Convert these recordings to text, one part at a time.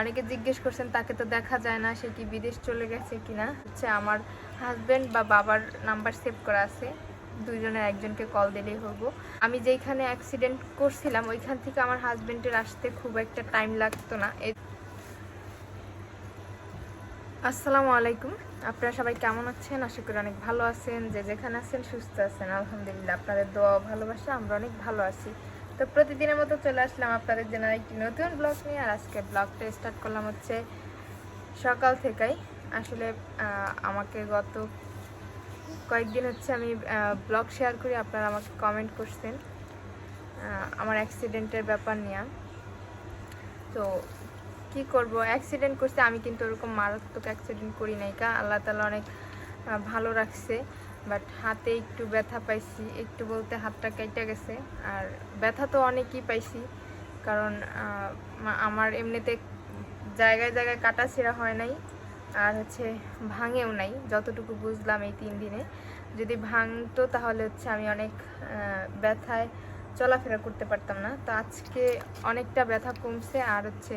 অনেকে জিজ্ঞেস করছেন, তাকে তো দেখা যায় না, সে কি বিদেশ চলে গেছে কিনা? হচ্ছে আমার হাজবেন্ড বা বাবার নাম্বার সেভ করা আছে। দুইজনের একজনকে কল দিলেই হব। আমি যেইখানে অ্যাক্সিডেন্ট করছিলাম, ওইখান থেকে আমার হাজবেন্ডের আসতে খুব একটা টাইম লাগতো না। আসসালামু আলাইকুম। আপনারা সবাই কেমন আছেন? আশা করি অনেক ভালো আছেন। যে যেখানে আছেন, সুস্থ আছেন। আলহামদুলিল্লাহ, আপনাদের দোয়া ভালোবাসা, আমরা অনেক ভালো আছি। তো প্রতিদিনের মতো চলে আসলাম আপনাদের জন্য একটি নতুন ব্লগ নিয়ে। আর আজকে ব্লগটা স্টার্ট করলাম হচ্ছে সকাল থেকেই। আসলে আমাকে গত কয়েকদিন হচ্ছে আমি ব্লগ শেয়ার করি, আপনারা আমাকে কমেন্ট করছেন। আমার অ্যাক্সিডেন্টের ব্যাপার নিয়ে। তো কি করব? অ্যাক্সিডেন্ট করছে, আমি কিন্তু ওরকম মারাত্মক অ্যাক্সিডেন্ট করি নাই কা। আল্লাহ তালা অনেক ভালো রাখছে। বাট হাতে একটু ব্যথা পাইছি, একটু বলতে হাতটা কেটে গেছে। আর ব্যথা তো অনেকই পাইছি, কারণ আমার এমনিতে জায়গায় জায়গায় কাটা ছেঁড়া হয় নাই, আর হচ্ছে ভাঙেও নাই, যতটুকু বুঝলাম এই তিন দিনে। যদি ভাঙতো তাহলে হচ্ছে আমি অনেক ব্যথায় চলাফেরা করতে পারতাম না। তো আজকে অনেকটা ব্যথা কমছে আর হচ্ছে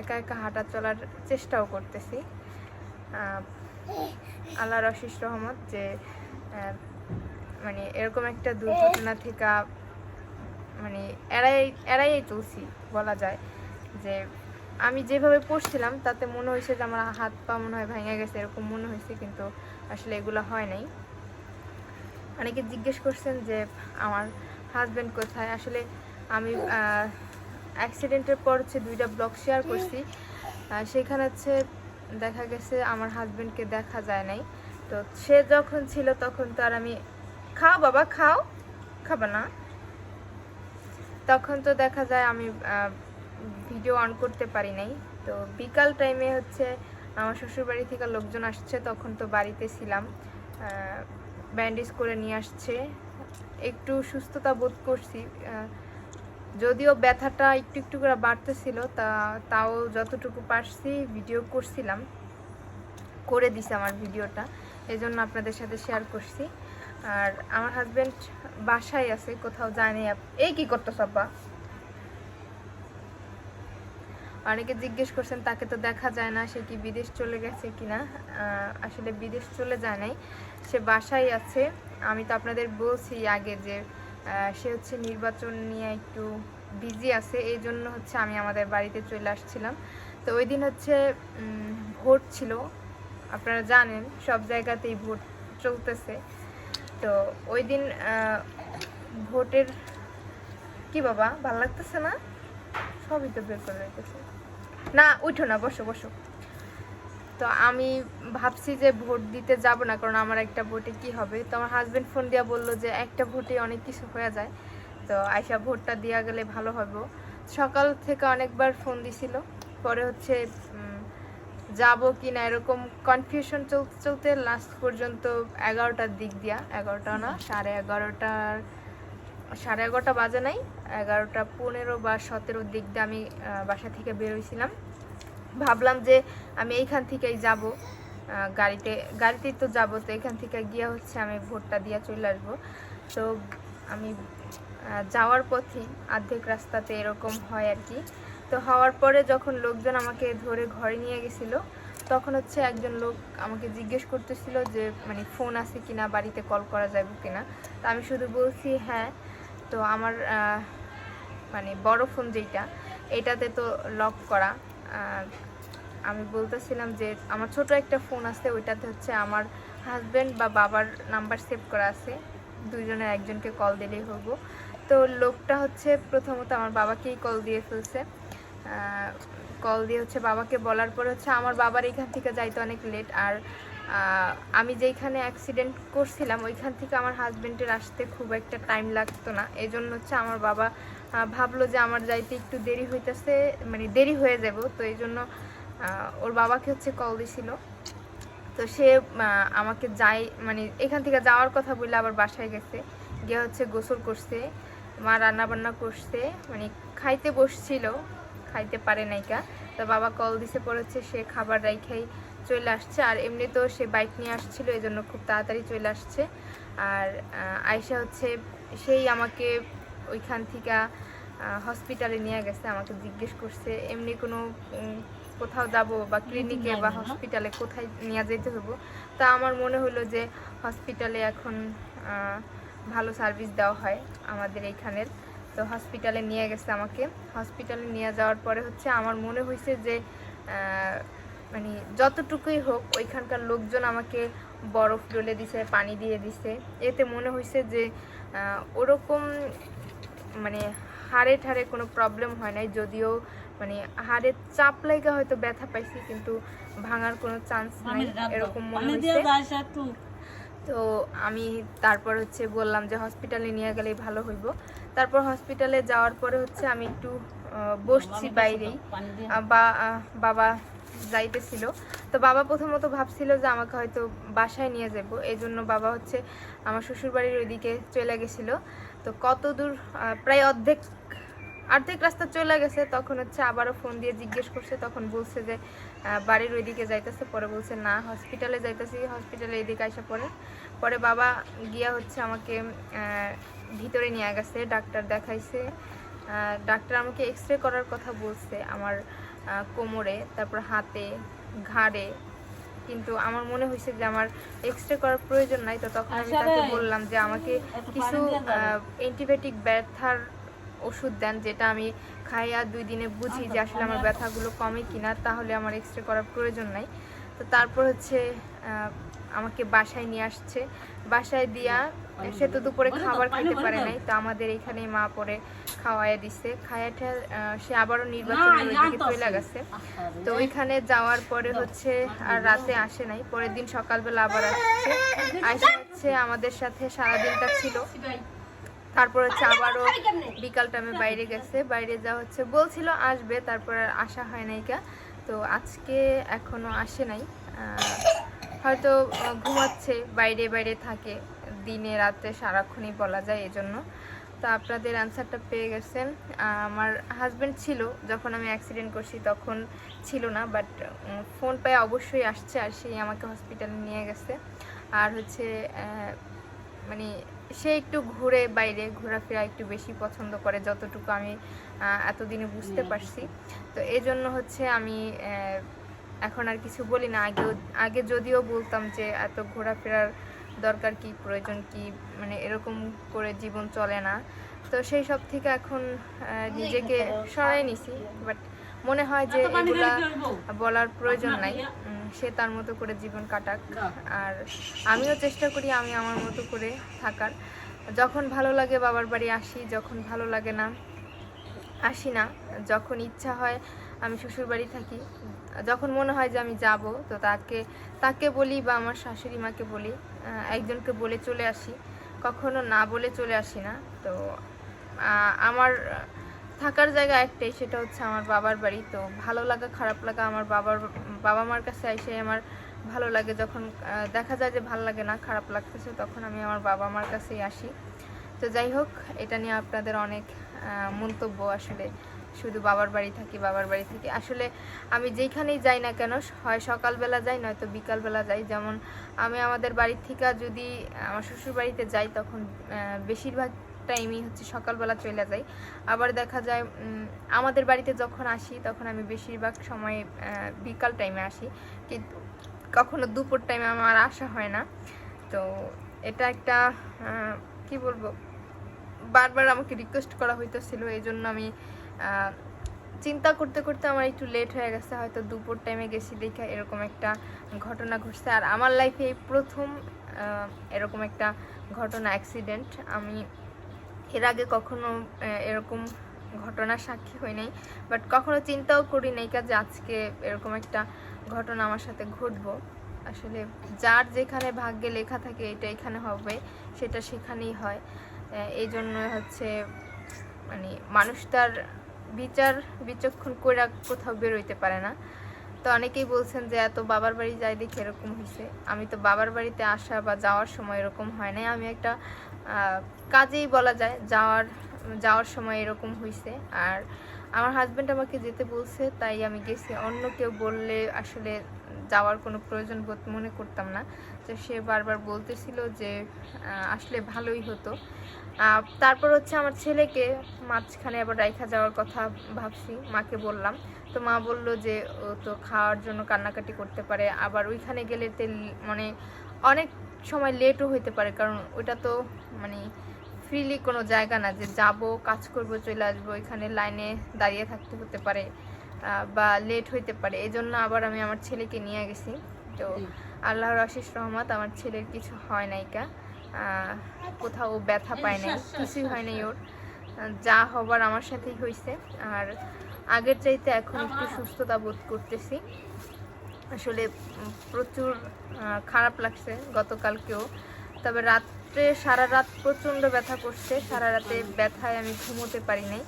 একা একা হাঁটা চলার চেষ্টাও করতেছি। আল্লাহর অশেষ রহমত যে মানে এরকম একটা দুর্ঘটনা থেকে মানে এড়াই, এড়াইয়ে চলছি বলা যায় যে, আমি যেভাবে পড়ছিলাম তাতে মনে হয়েছে যে আমার হাত পা মনে হয় ভেঙে গেছে, এরকম মনে হয়েছে কিন্তু আসলে এগুলো হয় নাই। অনেকে জিজ্ঞেস করছেন যে, আমার হাজব্যান্ড কোথায়? আসলে আমি অ্যাক্সিডেন্টের পর হচ্ছে দুইটা ব্লগ শেয়ার করছি। সেখানে হচ্ছে দেখা গেছে আমার হাজব্যান্ডকে দেখা যায় নাই। তো সে যখন ছিল তখন তো আর আমি, খাও বাবা, খাও, খাবা না। তখন তো দেখা যায় আমি ভিডিও অন করতে পারি নাই। তো বিকাল টাইমে হচ্ছে আমার শ্বশুরবাড়ি থেকে লোকজন আসছে, তখন তো বাড়িতে ছিলাম। ব্যান্ডেজ করে নিয়ে আসছে। একটু সুস্থতা বোধ করছি যদিও ব্যথাটা একটু একটু করে বাড়তেছিল, তা তাও যতটুকু পারছি ভিডিও করছিলাম, করে দিছে আমার ভিডিওটা এই জন্য আপনাদের সাথে শেয়ার করছি। আর আমার হাজব্যান্ড বাসায় আছে, কোথাও আপ- এই কি করতো সব্বা অনেকে জিজ্ঞেস করছেন, তাকে তো দেখা যায় না, সে কি বিদেশ চলে গেছে কিনা? আসলে বিদেশ চলে যায় নাই, সে বাসায় আছে। আমি তো আপনাদের বলছি আগে যে সে হচ্ছে নির্বাচন নিয়ে একটু বিজি আছে, এই জন্য হচ্ছে আমি আমাদের বাড়িতে চলে আসছিলাম। তো ওই দিন হচ্ছে ভোট ছিল, আপনারা জানেন, সব জায়গাতেই ভোট চলতেছে। তো ওই দিন ভোটের, কি বাবা, ভালো লাগতেছে না? সবই তো বের করে না, উঠো না, বসো বসো। তো আমি ভাবছি যে ভোট দিতে যাব না, কারণ আমার একটা ভোটে কি হবে? তো আমার হাজবেন্ড ফোন দিয়া বলল যে একটা ভোটে অনেক কিছু হয়ে যায়। তো আয়সা ভোটটা দেওয়া গেলে ভালো হবে সকাল থেকে অনেকবার ফোন দিছিল। পরে হচ্ছে যাব কি না এরকম কনফিউশন চলতে চলতে লাস্ট পর্যন্ত এগারোটার দিক দিয়া, এগারোটা না, সাড়ে এগারোটার, সাড়ে এগারোটা বাজে নাই, এগারোটা পনেরো বা সতেরোর দিক দিয়ে আমি বাসা থেকে বেরোইছিলাম ভাবলাম যে আমি এইখান থেকেই যাব। গাড়িতে গাড়িতেই তো যাব, তো এখান থেকে গিয়ে হচ্ছে আমি ভোটটা দিয়ে চলে আসব। তো আমি যাওয়ার পথে অর্ধেক রাস্তাতে এরকম হয় আর কি। তো হওয়ার পরে যখন লোকজন আমাকে ধরে ঘরে নিয়ে গেছিল, তখন হচ্ছে একজন লোক আমাকে জিজ্ঞেস করতেছিল যে মানে ফোন আছে কিনা, বাড়িতে কল করা যাবে কিনা। তো আমি শুধু বলছি হ্যাঁ। তো আমার মানে বড় ফোন যেটা এটাতে তো লক করা। আমি বলতেছিলাম যে আমার ছোট একটা ফোন আছে, ওইটাতে হচ্ছে আমার হাজব্যান্ড বা বাবার নাম্বার সেভ করা আছে। দুইজনের একজনকে কল দিলেই হব। তো লোকটা হচ্ছে প্রথমত আমার বাবাকেই কল দিয়ে ফেলছে। কল দিয়ে হচ্ছে বাবাকে বলার পর হচ্ছে আমার বাবার এখান থেকে যাইতে অনেক লেট আর আমি যেইখানে অ্যাক্সিডেন্ট করছিলাম, ওইখান থেকে আমার হাজব্যান্ডের আসতে খুব একটা টাইম লাগতো না। এই জন্য হচ্ছে আমার বাবা ভাবলো যে আমার যাইতে একটু দেরি হইতেছে মানে দেরি হয়ে যাব, তো এই জন্য ওর বাবাকে হচ্ছে কল দিছিল। তো সে আমাকে যাই মানে এখান থেকে যাওয়ার কথা বলে আবার বাসায় গেছে। গিয়ে হচ্ছে গোসল করছে, মা রান্না বান্না করছে মানে খাইতে বসছিল, খাইতে পারে নাইকা। তো বাবা কল দিছে, পরে হচ্ছে সে খাবার রাইখাই চলে আসছে। আর এমনিতেও সে বাইক নিয়ে আসছিল, এই জন্য খুব তাড়াতাড়ি চলে আসছে। আর আয়শা হচ্ছে, সেই আমাকে ওইখান থেকে হসপিটালে নিয়ে গেছে আমাকে জিজ্ঞেস করছে এমনি কোনো কোথাও যাব বা ক্লিনিকে বা হসপিটালে কোথায় নিয়ে যেতে হব? তা আমার মনে হলো যে হসপিটালে এখন ভালো সার্ভিস দেওয়া হয় আমাদের এইখানের। তো হসপিটালে নিয়ে গেছে আমাকে। হসপিটালে নিয়ে যাওয়ার পরে হচ্ছে আমার মনে হয়েছে যে মানে যতটুকুই হোক ওইখানকার লোকজন আমাকে বরফ ডলে দিছে পানি দিয়ে দিছে। এতে মনে হয়েছে যে ওরকম মানে হাড়ে ঠাড়ে কোনো প্রবলেম হয় নাই যদিও মানে হাড়ের চাপ লাগা হয়তো ব্যথা পাইছি কিন্তু ভাঙার কোনো চান্স নাই এরকম মনে হয়েছে তো। আমি তারপর হচ্ছে বললাম যে হসপিটালে নিয়ে গেলেই ভালো হইব। তারপর হসপিটালে যাওয়ার পরে হচ্ছে আমি একটু বসছি বাইরেই। বা বাবা যাইতেছিল। তো বাবা প্রথমত ভাবছিল যে আমাকে হয়তো বাসায় নিয়ে যাব এই জন্য বাবা হচ্ছে আমার শ্বশুরবাড়ির ওইদিকে চলে গেছিল। তো কত দূর প্রায় অর্ধেক অর্ধেক রাস্তা চলে গেছে, তখন হচ্ছে আবারও ফোন দিয়ে জিজ্ঞেস করছে, তখন বলছে যে বাড়ির ওইদিকে যাইতেছে, পরে বলছে, না হসপিটালে যাইতেছি হসপিটালে এদিকে আসা পরে। পরে বাবা গিয়া হচ্ছে আমাকে ভিতরে নিয়ে গেছে, ডাক্তার দেখাইছে। ডাক্তার আমাকে এক্স করার কথা বলছে আমার কোমরে, তারপর হাতে, ঘাড়ে কিন্তু আমার মনে হয়েছে যে আমার এক্সরে করার প্রয়োজন নাই তো তখন আমি তাকে বললাম যে আমাকে কিছু অ্যান্টিবায়োটিক ব্যথার ওষুধ দেন যেটা আমি খাই আর দুই দিনে বুঝি যে আসলে আমার ব্যথাগুলো কমে কিনা তাহলে আমার এক্সরে করার প্রয়োজন নাই। তো তারপর হচ্ছে আমাকে বাসায় নিয়ে আসছে। বাসায় দিয়া সে তো দুপুরে খাবার খেতে পারে নাই। তো আমাদের এখানে মা পরে খাওয়াইয়া দিছে। খাইয়াটা সে আবারও নির্বাচনের ওইদিকে চলে গেছে। তো ওইখানে যাওয়ার পরে হচ্ছে আর রাতে আসে নাই। পরের দিন সকালবেলা আবার আসছে। আসে হচ্ছে আমাদের সাথে সারাদিনটা ছিল। তারপর হচ্ছে আবারও বিকাল টাইমে বাইরে গেছে। বাইরে যা হচ্ছে। বলছিল আসবে তারপর আর আসা হয় নাই কা তো আজকে এখনও আসে নাই। হয়তো ঘুমাচ্ছে বাইরে বাইরে থাকে দিনে রাতে সারাক্ষণই বলা যায় এজন্য। তো আপনাদের অ্যান্সারটা পেয়ে গেছেন। আমার হাজব্যান্ড ছিল যখন আমি অ্যাক্সিডেন্ট করছি তখন ছিল না বাট ফোন পেয়ে অবশ্যই আসছে আর সেই আমাকে হসপিটালে নিয়ে গেছে। আর হচ্ছে মানে সে একটু ঘুরে বাইরে ঘোরাফেরা একটু বেশি পছন্দ করে যতটুকু আমি এতদিনে বুঝতে পারছি। তো এই জন্য হচ্ছে আমি এখন আর কিছু বলি না। আগেও আগে যদিও বলতাম যে এত ঘোরাফেরার দরকার কি প্রয়োজন কি মানে এরকম করে জীবন চলে না। তো সেই সব থেকে এখন নিজেকে সরাই নিছি। বাট মনে হয় যে এগুলা বলার প্রয়োজন নাই। সে তার মতো করে জীবন কাটাক। আর আমিও চেষ্টা করি আমি আমার মতো করে থাকার। যখন ভালো লাগে বাবার বাড়ি আসি যখন ভালো লাগে না আসি না। যখন ইচ্ছা হয় আমি শ্বশুর বাড়ি থাকি। যখন মনে হয় যে আমি যাব, তো তাকে তাকে বলি বা আমার শাশুড়ি মাকে বলি একজনকে বলে চলে আসি। কখনো না বলে চলে আসি না। তো আমার থাকার জায়গা একটাই, সেটা হচ্ছে আমার বাবার বাড়ি। তো ভালো লাগা, খারাপ লাগা আমার বাবার, বাবা মার কাছে এসে আমার ভালো লাগে। যখন দেখা যায় যে ভালো লাগে না, খারাপ লাগতেছে, তখন আমি আমার বাবা মার কাছেই আসি। তো যাই হোক, এটা নিয়ে আপনাদের অনেক মন্তব্য আসলে। শুধু বাবার বাড়ি থাকি, বাবার বাড়ি থাকি। আসলে আমি যেখানেই যাই না কেন, হয় সকালবেলা যাই, নয়তো বিকালবেলা যাই। যেমন আমি আমাদের বাড়ির থেকে যদি, আমার শ্বশুর বাড়িতে যাই, তখন বেশিরভাগ টাইমই হচ্ছে সকালবেলা চলে যাই। আবার দেখা যায় আমাদের বাড়িতে যখন আসি, তখন আমি বেশিরভাগ সময় বিকাল টাইমে আসি। কিন্তু কখনো দুপুর টাইমে আমার আসা হয় না। তো এটা একটা কি বলব? বারবার আমাকে রিকোয়েস্ট করা হইতেছিল। এই জন্য আমি চিন্তা করতে করতে আমার একটু লেট হয়ে গেছে, হয়তো দুপুর টাইমে গেছি দেখে এরকম একটা ঘটনা ঘটছে। আর আমার লাইফে এই প্রথম এরকম একটা ঘটনা অ্যাক্সিডেন্ট আমি এর আগে কখনো এরকম ঘটনার সাক্ষী হই নাই। বাট কখনো চিন্তাও করি নাই কাজ আজকে এরকম একটা ঘটনা আমার সাথে ঘটবো। আসলে যার যেখানে ভাগ্যে লেখা থাকে, এটা এখানে হবে, সেটা সেখানেই হয়। এই জন্য হচ্ছে মানে মানুষ তার বিচার বিচক্ষণ করে কোথাও বেরোইতে পারে না। তো অনেকেই বলছেন যে, এত বাবার বাড়ি যাই দেখে এরকম হয়েছে আমি তো বাবার বাড়িতে আসা বা যাওয়ার সময় এরকম হয় নাই। আমি একটা কাজেই বলা যায়, যাওয়ার যাওয়ার সময় এরকম হয়েছে আর আমার হাজব্যান্ড আমাকে যেতে বলছে, তাই আমি গেছি। অন্য কেউ বললে আসলে যাওয়ার কোনো প্রয়োজন বোধ মনে করতাম না। তো সে বারবার বলতেছিল যে আসলে ভালোই হতো। তারপর হচ্ছে আমার ছেলেকে মাঝখানে আবার রাইখা যাওয়ার কথা ভাবছি, মাকে বললাম। তো মা বলল যে, ও তো খাওয়ার জন্য কান্নাকাটি করতে পারে, আবার ওইখানে গেলে তেল মানে অনেক সময় লেটও হইতে পারে, কারণ ওইটা তো মানে ফ্রিলি কোনো জায়গা না যে যাব, কাজ করব, চলে আসব এখানে লাইনে দাঁড়িয়ে থাকতে হতে পারে। বা লেট হইতে পারে। এই জন্য আবার আমি আমার ছেলেকে নিয়ে গেছি। তো আল্লাহর আশিস রহমত আমার ছেলের কিছু হয় নাইকা কোথাও ব্যথা পায় নাই। কিছুই হয় নাই ওর। যা হবার আমার সাথেই হয়েছে আর আগের চাইতে এখন একটু সুস্থতা বোধ করতেছি। আসলে প্রচুর খারাপ লাগছে গতকালকেও। তবে রাত্রে সারা রাত প্রচণ্ড ব্যথা করছে। সারা রাতে ব্যথায় আমি ঘুমোতে পারি নাই।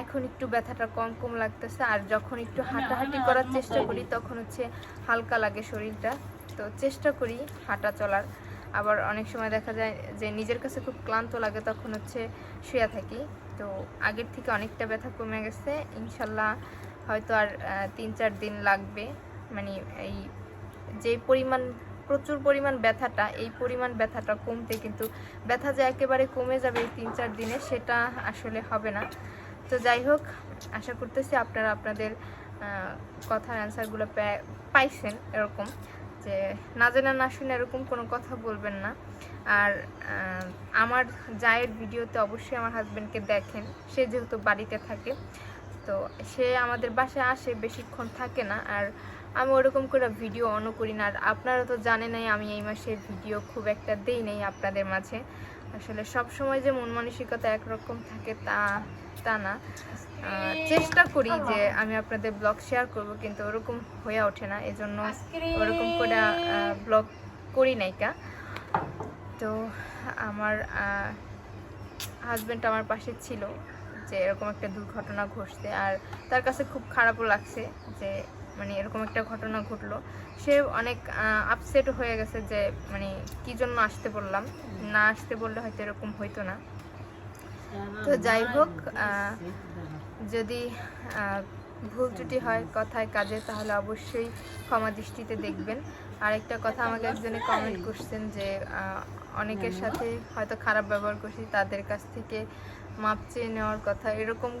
এখন একটু ব্যথাটা কম কম লাগতেছে আর যখন একটু হাঁটাহাঁটি করার চেষ্টা করি তখন হচ্ছে হালকা লাগে শরীরটা। তো চেষ্টা করি হাঁটা চলার। আবার অনেক সময় দেখা যায় যে নিজের কাছে খুব ক্লান্ত লাগে তখন হচ্ছে শুয়ে থাকি। তো আগের থেকে অনেকটা ব্যথা কমে গেছে। ইনশাল্লাহ হয়তো আর তিন চার দিন লাগবে। মানে এই যে পরিমাণ প্রচুর পরিমাণ ব্যথাটা এই পরিমাণ ব্যথাটা কমতে কিন্তু ব্যথা যে একেবারে কমে যাবে এই তিন চার দিনে সেটা আসলে হবে না। তো যাই হোক, আশা করতেছি আপনারা আপনাদের কথার অ্যান্সারগুলো পাইছেন এরকম, যে না জানা না শুনে এরকম কোনো কথা বলবেন না। আর আমার জায়ের ভিডিওতে অবশ্যই আমার হাজব্যান্ডকে দেখেন, সে যেহেতু বাড়িতে থাকে, তো সে আমাদের বাসায় আসে, বেশিক্ষণ থাকে না, আর আমি ওরকম করে ভিডিও অনও করি না। আর আপনারা তো জানেনই, আমি এই মাসে ভিডিও খুব একটা দেই নাই আপনাদের মাঝে। আসলে সব সময় যে মন মানসিকতা একরকম থাকে তা তা না। চেষ্টা করি যে আমি আপনাদের ব্লগ শেয়ার করব, কিন্তু ওরকম হয়ে ওঠে না। এজন্য ওরকম করে ব্লগ করি নাইকা তো আমার হাজব্যান্ড আমার পাশে ছিল যে এরকম একটা দুর্ঘটনা ঘটছে, আর তার কাছে খুব খারাপও লাগছে যে মানে এরকম একটা ঘটনা ঘটলো। সে অনেক আপসেট হয়ে গেছে যে মানে কি জন্য আসতে বললাম? না আসতে বললে হয়তো এরকম হইতো না। তো যাই হোক যদি ভুল ত্রুটি হয় কথায় কাজে, তাহলে অবশ্যই ক্ষমা দৃষ্টিতে দেখবেন। আরেকটা কথা আমাকে একজনে কমেন্ট করছেন যে অনেকের সাথে হয়তো খারাপ ব্যবহার করছি, তাদের কাছ থেকে মাপ চেয়ে নেওয়ার কথা। এরকম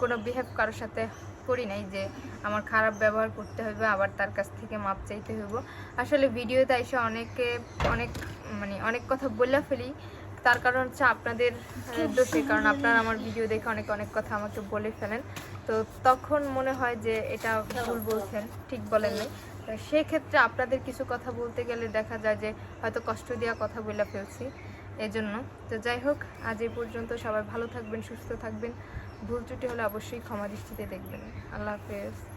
কোনো বিহেভ কারোর সাথে করি নাই যে আমার খারাপ ব্যবহার করতে হবে আবার তার কাছ থেকে মাপ চাইতে হইব। আসলে ভিডিওতে এসে অনেকে অনেক মানে অনেক কথা বলে ফেলি। তার কারণ হচ্ছে আপনাদের দোষে কারণ আপনারা আমার ভিডিও দেখে অনেক অনেক কথা আমাকে বলে ফেলেন। তো তখন মনে হয় যে এটা ভুল বলছেন ঠিক বলেন নাই। সেক্ষেত্রে আপনাদের কিছু কথা বলতে গেলে দেখা যায় যে হয়তো কষ্ট দেওয়া কথা বলে ফেলছি। এজন্য তো যাই হোক আজ এই পর্যন্ত সবাই ভালো থাকবেন সুস্থ থাকবেন। ভুল ত্রুটি হলে অবশ্যই ক্ষমা দৃষ্টিতে দেখবেন। আল্লাহ হাফেজ।